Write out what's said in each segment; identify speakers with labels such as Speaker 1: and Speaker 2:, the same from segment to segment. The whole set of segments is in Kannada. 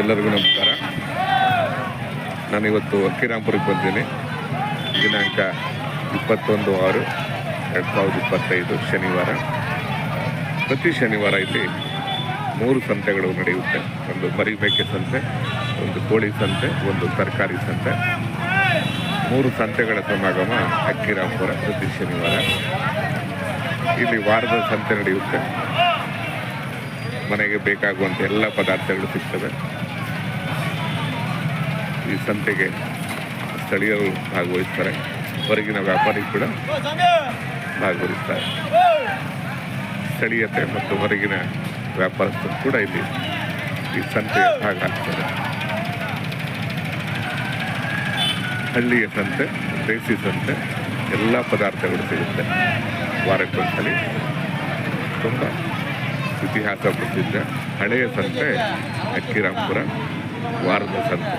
Speaker 1: ಎಲ್ಲರಿಗೂ ನಮಸ್ಕಾರ. ನಾನಿವತ್ತು ಅಕ್ಕಿರಾಂಪುರಕ್ಕೆ ಬಂದಿದ್ದೀನಿ. ದಿನಾಂಕ ಇಪ್ಪತ್ತೊಂದು ಆರು ಎರಡು ಸಾವಿರದ ಇಪ್ಪತ್ತೈದು ಶನಿವಾರ. ಪ್ರತಿ ಶನಿವಾರ ಇಲ್ಲಿ ಮೂರು ಸಂತೆಗಳು ನಡೆಯುತ್ತೆ. ಒಂದು ಮರಿಬೇಕೆ ಸಂತೆ, ಒಂದು ಕೋಳಿ ಸಂತೆ, ಒಂದು ತರಕಾರಿ ಸಂತೆ. ಮೂರು ಸಂತೆಗಳ ಸಮಾಗಮ ಅಕ್ಕಿರಾಂಪುರ ಪ್ರತಿ ಶನಿವಾರ. ಇಲ್ಲಿ ವಾರದ ಸಂತೆ ನಡೆಯುತ್ತೆ. ಮನೆಗೆ ಬೇಕಾಗುವಂಥ ಎಲ್ಲ ಪದಾರ್ಥಗಳು ಸಿಗ್ತವೆ. ಈ ಸಂತೆಗೆ ಸ್ಥಳೀಯರು ಭಾಗವಹಿಸ್ತಾರೆ. ಹೊರಗಿನ ವ್ಯಾಪಾರಿ ಕೂಡ ಭಾಗವಹಿಸ್ತಾರೆ. ಸ್ಥಳೀಯತೆ ಮತ್ತು ಹೊರಗಿನ ವ್ಯಾಪಾರಸ್ಥರು ಕೂಡ ಇಲ್ಲಿ ಈ ಸಂತೆಯ ಭಾಗ ಆಗ್ತಾರೆ. ಹಳ್ಳಿಯ ಸಂತೆ, ದೇಸಿ ಸಂತೆ, ಎಲ್ಲ ಪದಾರ್ಥಗಳು ಸಿಗುತ್ತೆ. ವಾರಕ್ಕೊಂದ್ಸಲಿ ತುಂಬ ಇತಿಹಾಸ ಪ್ರಸಿದ್ಧ ಹಳೆಯ ಸಂತೆ ಅಕ್ಕಿರಾಂಪುರ ವಾರದ ಸಂತೆ.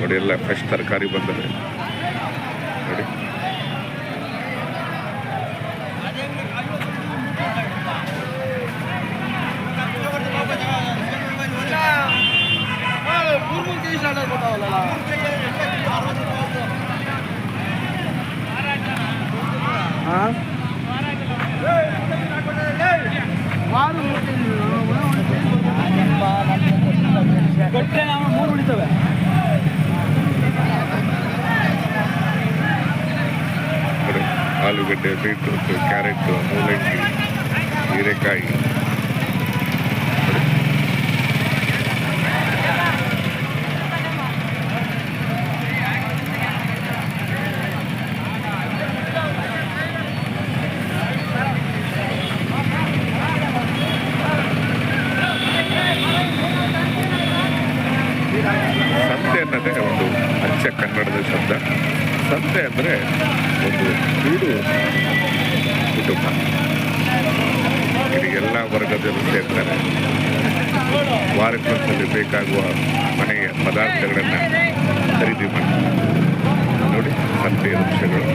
Speaker 1: ನೋಡಿ ಎಲ್ಲ ಫ್ರೆಶ್ ತರಕಾರಿ ಬಂದರೆ ನೋಡಿ.
Speaker 2: ಕೊಟ್ಟರೆ ನಾವು ಮೂರು ಉಳಿತವೆ
Speaker 1: ನೋಡಿ ಆಲೂಗಡ್ಡೆ ಬೀಟ್ರೂಟ್ ಕ್ಯಾರೆಟ್ ಮೂಲಂಗಿ ಹೀರೆಕಾಯಿ. ಸಂತೆ ಅನ್ನೋದೇ ಒಂದು ಅಚ್ಚ ಕನ್ನಡದ ಶಬ್ದ ಸಂತೆ ಅಂದರೆ ಒಂದು ಕೂಡು ಕುಟುಂಬ. ಇಲ್ಲಿ ಎಲ್ಲ ವರ್ಗದಲ್ಲೂ ಸೇರ್ತಾರೆ. ವಾರಕ್ಕೊಂದ್ಸಲಿ ಬೇಕಾಗುವ ಮನೆಯ ಪದಾರ್ಥಗಳನ್ನು ಖರೀದಿ ಮಾಡಿ. ನೋಡಿ, ಸಂತೆಯ ದೃಶ್ಯಗಳು.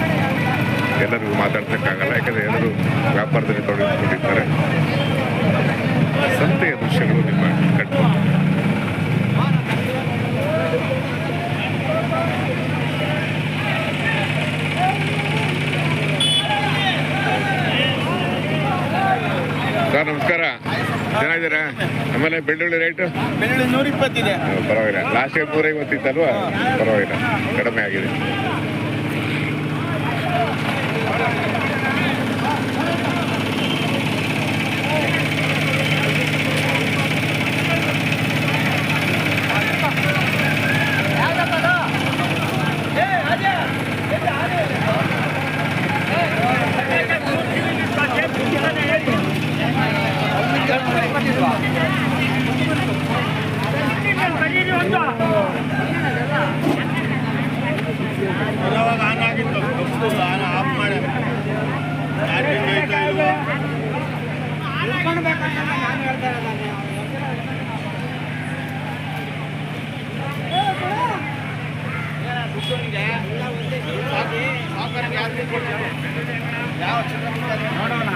Speaker 1: ಎಲ್ಲರಿಗೂ ಮಾತಾಡ್ಸೋಕ್ಕಾಗಲ್ಲ, ಯಾಕಂದರೆ ಎಲ್ಲರೂ ವ್ಯಾಪಾರದಲ್ಲಿ ತೊಡಗಿಸ್ಕೊಂಡಿರ್ತಾರೆ ಸಂತೆಯ ದೃಶ್ಯಗಳು ನಿಮ್ಮ ಕಣ್ಣು ಸರ್ ನಮಸ್ಕಾರ. ಚೆನ್ನಾಗಿದ್ದೀರಾ? ಆಮೇಲೆ ಬೆಳ್ಳುಳ್ಳಿ ರೇಟು
Speaker 2: ಬೆಳ್ಳುಳ್ಳಿ ನೂರ ಇಪ್ಪತ್ತಿದೆ
Speaker 1: ಪರವಾಗಿಲ್ಲ. ಲಾಸ್ಟ್ ಟೈಮ್ ನೂರ ಐವತ್ತಿತ್ತಲ್ವಾ ಪರವಾಗಿಲ್ಲ. ಕಡಿಮೆ ಆಗಿದೆ.
Speaker 2: ಆನ್ ಆಗಿತ್ತು ಗೊತ್ತು ಆನ್ ಆಫ್ ಮಾಡಿ ಚಾರ್ಜಿಂಗ್ ಐತಾ ಇಲ್ವಾ ನೋಡೋಣ